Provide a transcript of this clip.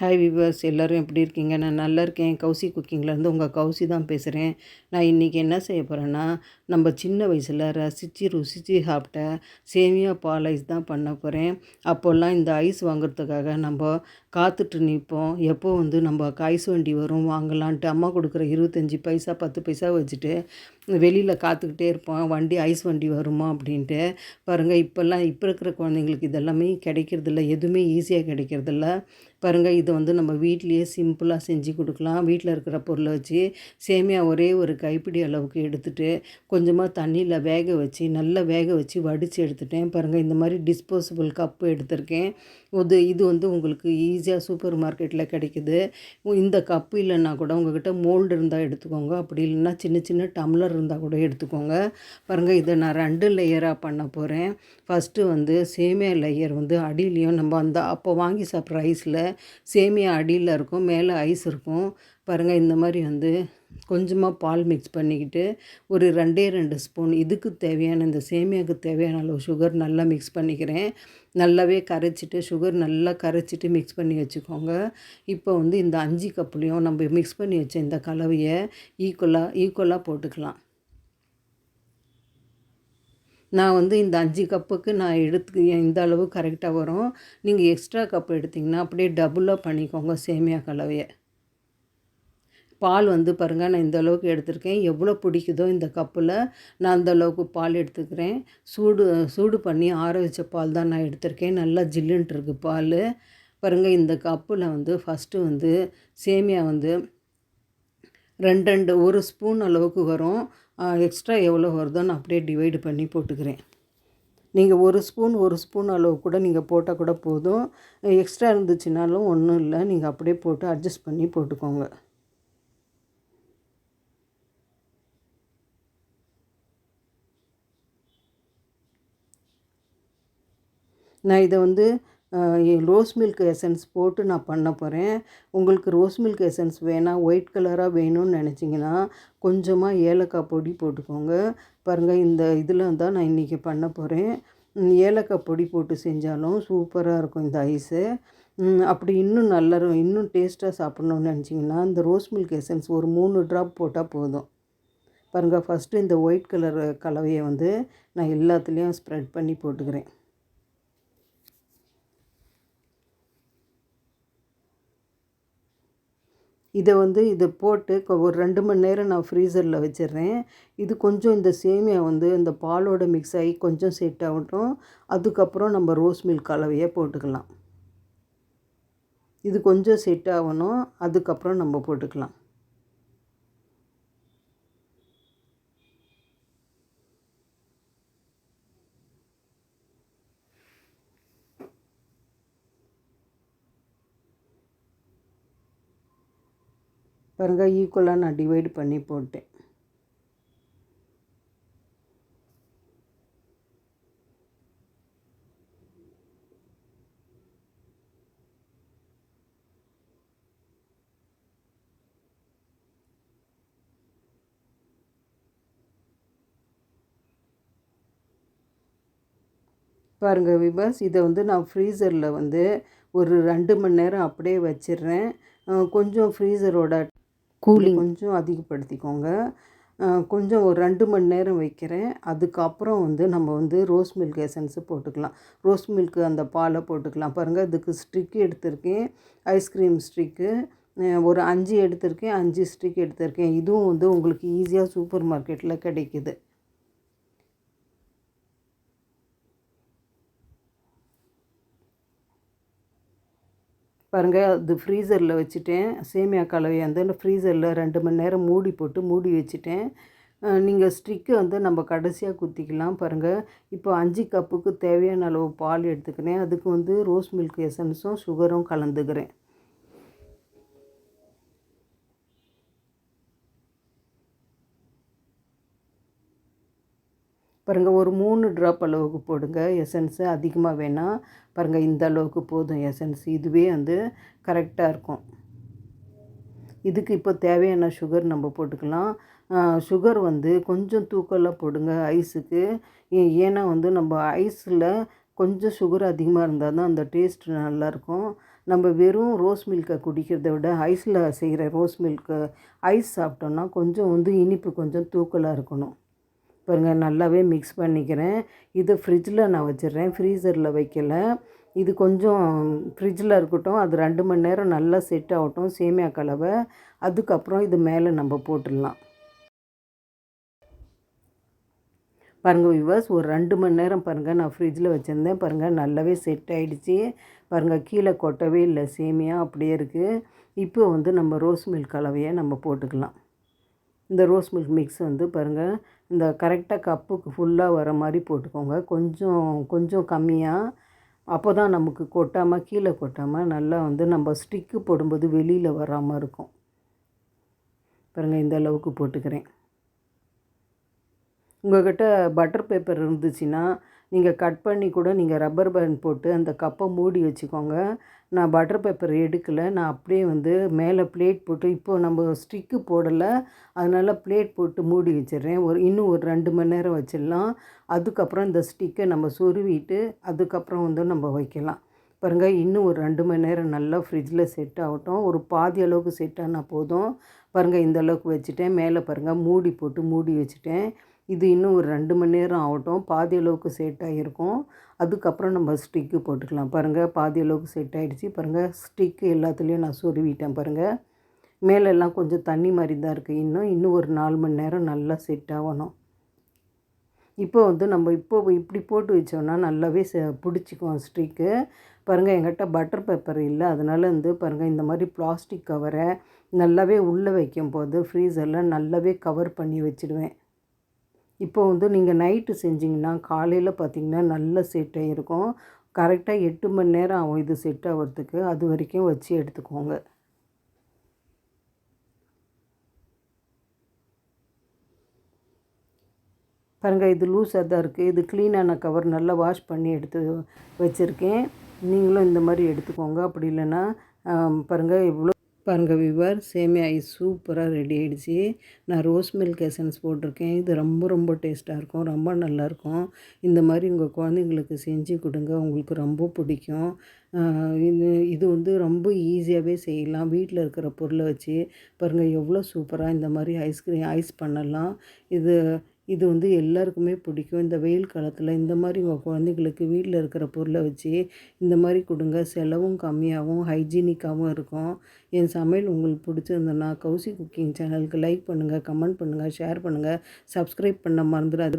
Hi viewers எல்லோரும் எப்படி இருக்கீங்க? நான் நல்லா இருக்கேன். கௌசி குக்கிங்லேருந்து உங்கள் கௌசி தான் பேசுகிறேன் நான் இன்றைக்கி என்ன செய்ய போகிறேன்னா நம்ம சின்ன வயசில் ரசித்து ருசித்து சாப்பிட்ட சேமியா பால் ஐஸ் தான் பண்ண போகிறேன் அப்போல்லாம் இந்த ஐஸ் வாங்குறதுக்காக நம்ம காத்துட்டு நிற்போம் எப்போ வந்து நம்ம ஐஸ் வண்டி வரும் வாங்கலான்ட்டு அம்மா கொடுக்குற இருபத்தஞ்சி பைசா பத்து பைசா வச்சுட்டு வெளியில் காத்துக்கிட்டே இருப்போம். வண்டி ஐஸ் வண்டி வருமா அப்படின்ட்டு. பாருங்கள் இப்போல்லாம் இப்போ இருக்கிற குழந்தைங்களுக்கு இதெல்லாமே கிடைக்கிறதில்ல. எதுவுமே ஈஸியாக கிடைக்கிறதில்ல. பாருங்கள் இதை வந்து நம்ம வீட்லேயே சிம்பிளாக செஞ்சு கொடுக்கலாம். வீட்டில் இருக்கிற பொருளை வச்சு சேமியா ஒரே ஒரு கைப்பிடி அளவுக்கு எடுத்துகிட்டு கொஞ்சமாக தண்ணியில் வேக வச்சு நல்லா வேக வச்சு வடித்து எடுத்துட்டேன். பாருங்கள் இந்த மாதிரி டிஸ்போசபிள் கப்பு எடுத்திருக்கேன். இது இது வந்து உங்களுக்கு ஈ ஈஸியாக சூப்பர் மார்க்கெட்டில் கிடைக்குது. இந்த கப்பு இல்லைன்னா கூட உங்ககிட்ட மோல்டு இருந்தால் எடுத்துக்கோங்க. அப்படி இல்லைன்னா சின்ன சின்ன டம்ளர் இருந்தால் கூட எடுத்துக்கோங்க. பாருங்கள் இதை நான் ரெண்டு லேயராக பண்ண போகிறேன் ஃபஸ்ட்டு வந்து சேமியா லேயர் வந்து அடியிலையும் நம்ம அந்த அப்போ வாங்கி சாப்பிட்ற ஐஸில் சேமியா அடியில் இருக்கும் மேலே ஐஸ் இருக்கும். பாருங்கள் இந்த மாதிரி வந்து கொஞ்சமாக பால் மிக்ஸ் பண்ணிக்கிட்டு ஒரு ரெண்டே ரெண்டு ஸ்பூன் இதுக்கு தேவையான இந்த சேமியாவுக்கு தேவையான அளவு சுகர் நல்லா மிக்ஸ் பண்ணிக்கிறேன். நல்லாவே கரைச்சிட்டு சுகர் நல்லா கரைச்சிட்டு மிக்ஸ் பண்ணி வச்சுக்கோங்க. இப்போ வந்து இந்த அஞ்சு கப்புலையும் நம்ம மிக்ஸ் பண்ணி வச்ச இந்த கலவையை ஈக்குவலாக ஈக்குவலாக போட்டுக்கலாம். நான் வந்து இந்த அஞ்சு கப்புக்கு நான் எடுத்து இந்த அளவு கரெக்டாக வரும். நீங்கள் எக்ஸ்ட்ரா கப் எடுத்திங்கன்னா அப்படியே டபுளாக பண்ணிக்கோங்க சேமியா கலவையை. பால் வந்து பாருங்கள் நான் இந்த அளவுக்கு எடுத்திருக்கேன். எவ்வளோ பிடிக்குதோ இந்த கப்பில் நான் அந்த அளவுக்கு பால் எடுத்துக்கிறேன். சூடு சூடு பண்ணி ஆற வச்ச பால் தான் நான் எடுத்திருக்கேன். நல்லா ஜில்லுன்ட்டு இருக்குது பால். பாருங்கள் இந்த கப்பில் வந்து ஃபஸ்ட்டு வந்து சேமியா வந்து ரெண்டு ரெண்டு ஒரு ஸ்பூன் அளவுக்கு வரும். எக்ஸ்ட்ரா எவ்வளோ வருதோ நான் அப்படியே டிவைடு பண்ணி போட்டுக்கிறேன். நீங்கள் ஒரு ஸ்பூன் ஒரு ஸ்பூன் அளவு கூட நீங்கள் போட்டால் கூட போதும். எக்ஸ்ட்ரா இருந்துச்சுனாலும் ஒன்றும் இல்லை. நீங்கள் அப்படியே போட்டு அட்ஜஸ்ட் பண்ணி போட்டுக்கோங்க. நான் இதை வந்து ரோஸ் மில்க் எசன்ஸ் போட்டு நான் பண்ண போகிறேன் உங்களுக்கு ரோஸ் மில்க் எசன்ஸ் வேணாம் ஒயிட் கலராக வேணும்னு நினச்சிங்கன்னா கொஞ்சமாக ஏலக்காய் பொடி போட்டுக்கோங்க. பாருங்கள் இந்த இதில் தான் நான் இன்றைக்கி பண்ண போகிறேன் ஏலக்காய் பொடி போட்டு செஞ்சாலும் சூப்பராக இருக்கும் இந்த ஐஸு. அப்படி இன்னும் நல்லா இன்னும் டேஸ்ட்டாக சாப்பிட்ணுன்னு நினச்சிங்கன்னா இந்த ரோஸ் மில்க் எசன்ஸ் ஒரு மூணு ட்ராப் போட்டால் போதும். பாருங்கள் ஃபஸ்ட்டு இந்த ஒயிட் கலர் கலவையை வந்து நான் எல்லாத்துலேயும் ஸ்ப்ரெட் பண்ணி போட்டுக்கிறேன். இதை வந்து இதை போட்டு ஒரு ரெண்டு மணி நேரம் நான் ஃப்ரீசரில் வச்சிடுறேன். இது கொஞ்சம் இந்த சேமியா வந்து இந்த பாலோட மிக்ஸ் ஆகி கொஞ்சம் செட் ஆகட்டும். அதுக்கப்புறம் நம்ம ரோஸ் மில்க் கலவையை போட்டுக்கலாம். இது கொஞ்சம் செட் ஆகணும். அதுக்கப்புறம் நம்ம போட்டுக்கலாம். பாருங்கள் ஈக்குவலாக நான் டிவைடு பண்ணி போட்டேன். பாருங்கள் விபாஸ் இதை வந்து நான் ஃப்ரீசரில் வந்து ஒரு ரெண்டு மணி நேரம் அப்படியே வச்சிடுறேன். கொஞ்சம் ஃப்ரீசரோட கூலிங். கொஞ்சம் அதிகப்படுத்திக்கோங்க. கொஞ்சம் ஒரு ரெண்டு மணி நேரம் வைக்கிறேன். அதுக்கப்புறம் வந்து நம்ம வந்து ரோஸ் மில்க் எசன்ஸு போட்டுக்கலாம். ரோஸ் மில்க்கு அந்த பாலை போட்டுக்கலாம். பாருங்கள் இதுக்கு ஸ்ட்ரிக்கு எடுத்திருக்கேன். ஐஸ்கிரீம் ஸ்ட்ரிக்கு ஒரு அஞ்சு எடுத்திருக்கேன். அஞ்சு ஸ்டிக் எடுத்திருக்கேன். இதுவும் வந்து உங்களுக்கு ஈஸியாக சூப்பர் மார்க்கெட்டில் கிடைக்கிது. பாருங்கள் அது ஃப்ரீசரில் வச்சுட்டேன். சேமியா கலவையை வந்து ஃப்ரீசரில் ரெண்டு மணி நேரம் மூடி போட்டு மூடி வச்சுட்டேன். நீங்கள் ஸ்ட்ரிக்கு வந்து நம்ம கடைசியாக குத்திக்கலாம் பாருங்கள் இப்போ அஞ்சு கப்புக்கு தேவையான அளவு பால் எடுத்துக்கிறேன். அதுக்கு வந்து ரோஸ் மில்க் எசன்ஸும் சுகரும் கலந்துக்கிறேன். பாருங்கள் ஒரு மூணு ட்ராப் அளவுக்கு போடுங்க. எசன்ஸு அதிகமாக வேணால் பாருங்கள் இந்த அளவுக்கு போதும் எசன்ஸ் இதுவே வந்து கரெக்டாக இருக்கும். இதுக்கு இப்போ தேவையான சுகர் நம்ம போட்டுக்கலாம். சுகர் வந்து கொஞ்சம் தூக்கலாக போடுங்க ஐஸுக்கு ஏன்னா வந்து நம்ம ஐஸில் கொஞ்சம் சுகர் அதிகமாக இருந்தால் தான் அந்த டேஸ்ட் நல்லாயிருக்கும் நம்ம வெறும் ரோஸ் மில்கை குடிக்கிறத விட ஐஸில் செய்கிற ரோஸ் மில்க்கு ஐஸ் சாப்பிட்டோன்னா கொஞ்சம் வந்து இனிப்பு கொஞ்சம் தூக்கலாக இருக்கணும். பாருங்க நல்லாவே மிக்ஸ் பண்ணிக்கிறேன். இதை ஃப்ரிட்ஜில் நான் வச்சிடுறேன். ஃப்ரீசரில் வைக்கல. இது கொஞ்சம் ஃப்ரிட்ஜில் இருக்கட்டும் அது ரெண்டு மணி நேரம் நல்லா செட் ஆகட்டும் சேமியா கலவை. அதுக்கப்புறம் இது மேலே நம்ம போட்டுடலாம். பாருங்கள் விவாஸ் ஒரு ரெண்டு மணி நேரம் பாருங்கள் நான் ஃப்ரிட்ஜில் வச்சுருந்தேன். பாருங்கள் நல்லாவே செட் ஆகிடுச்சி பாருங்கள் கீழே கொட்டவே இல்லை சேமியா அப்படியே இருக்குது இப்போ வந்து நம்ம ரோஸ் மில்க் கலவையை நம்ம போட்டுக்கலாம். இந்த ரோஸ் மில்க் மிக்ஸ் வந்து பாருங்கள் இந்த கரெக்டாக கப்புக்கு ஃபுல்லாக வர மாதிரி போட்டுக்கோங்க. கொஞ்சம் கொஞ்சம் கம்மியாக அப்போ தான் நமக்கு கொட்டாமல் கீழே கொட்டாமல் நல்லா வந்து நம்ம ஸ்டிக்கு போடும்போது வெளியில் வராமல் இருக்கும். பாருங்கள் இந்த அளவுக்கு போட்டுக்கிறேன். உங்கள்கிட்ட பட்டர் பேப்பர் இருந்துச்சுன்னா நீங்கள் கட் பண்ணி கூட நீங்கள் ரப்பர் பேண்ட் போட்டு அந்த கப்பை மூடி வச்சுக்கோங்க. நான் பட்டர் பேப்பர் எடுக்கலை. நான் அப்படியே வந்து மேலே பிளேட் போட்டு இப்போது நம்ம ஸ்டிக்கு போடலை. அதனால் பிளேட் போட்டு மூடி வச்சிடுறேன். ஒரு இன்னும் ஒரு ரெண்டு மணி நேரம் வச்சிடலாம். அதுக்கப்புறம் இந்த ஸ்டிக்கை நம்ம சொருவிட்டு அதுக்கப்புறம் வந்து நம்ம வைக்கலாம். பாருங்கள் இன்னும் ஒரு ரெண்டு மணி நேரம் நல்லா ஃப்ரிட்ஜில் செட் ஆகட்டும். ஒரு பாதி அளவுக்கு செட் ஆனால் போதும். பாருங்கள் இந்த அளவுக்கு வச்சுட்டேன். மேலே பாருங்கள் மூடி போட்டு மூடி வச்சுட்டேன். இது இன்னும் ஒரு ரெண்டு மணி நேரம் ஆகட்டும். பாதி அளவுக்கு செட் ஆகிருக்கும் அதுக்கப்புறம் நம்ம ஸ்டிக்கு போட்டுக்கலாம். பாருங்கள் பாதி அளவுக்கு செட் ஆகிடுச்சு பாருங்கள் ஸ்டிக்கு எல்லாத்துலேயும் நான் சொருவிட்டேன் பாருங்கள் மேலெல்லாம் கொஞ்சம் தண்ணி மாதிரி தான் இருக்குது இன்னும். இன்னும் ஒரு நாலு மணி நேரம் நல்லா செட் ஆகணும். இப்போ வந்து நம்ம இப்போ இப்படி போட்டு வச்சோன்னா நல்லாவே ச பிடிச்சிக்கும் ஸ்டிக்கு பாருங்கள் எங்கிட்ட பட்டர் பேப்பர் இல்லை. அதனால் வந்து பாருங்கள் இந்த மாதிரி பிளாஸ்டிக் கவரை நல்லாவே உள்ளே வைக்கும் போது ஃப்ரீசரில் நல்லாவே கவர் பண்ணி வச்சுடுவேன். இப்போ வந்து நீங்கள் நைட்டு செஞ்சிங்கன்னா காலையில் பார்த்திங்கன்னா நல்ல செட் இருக்கும். கரெக்டாக எட்டு மணி நேரம் ஆகும் இது செட் ஆகிறதுக்கு அது வரைக்கும் வச்சு எடுத்துக்கோங்க. பாருங்கள் இது லூஸாக தான் இருக்குது இது க்ளீனான கவர் நல்லா வாஷ் பண்ணி எடுத்து வச்சுருக்கேன். நீங்களும் இந்த மாதிரி எடுத்துக்கோங்க. அப்படி இல்லைன்னா பாருங்கள் இவ்வளோ பாருங்கள் விவர் சேமியா ஐஸ் சூப்பராக ரெடி ஆகிடுச்சி நான் ரோஸ் மில்க் எசன்ஸ் போட்டிருக்கேன். இது ரொம்ப ரொம்ப டேஸ்ட்டாக இருக்கும். ரொம்ப நல்லாயிருக்கும் இந்த மாதிரி உங்கள் குழந்தைங்களுக்கு செஞ்சு கொடுங்க. உங்களுக்கு ரொம்ப பிடிக்கும். இது இது வந்து ரொம்ப ஈஸியாகவே செய்யலாம். வீட்டில் இருக்கிற பொருளை வச்சு பாருங்கள் எவ்வளோ சூப்பராக இந்த மாதிரி ஐஸ்கிரீம் ஐஸ் பண்ணலாம். இது இது வந்து எல்லாருக்குமே பிடிக்கும். இந்த வெயில் காலத்தில் இந்த மாதிரி உங்கள் குழந்தைங்களுக்கு வீட்டில் இருக்கிற பொருளை வச்சு இந்த மாதிரி கொடுங்க. செலவும் கம்மியாகவும் ஹைஜீனிக்காகவும் இருக்கும். என் சமையல் உங்களுக்கு பிடிச்சிருந்தேன்னா கௌசி குக்கிங் சேனலுக்கு லைக் பண்ணுங்கள் கமெண்ட் பண்ணுங்கள் ஷேர் பண்ணுங்கள் சப்ஸ்கிரைப் பண்ண மறந்துடாது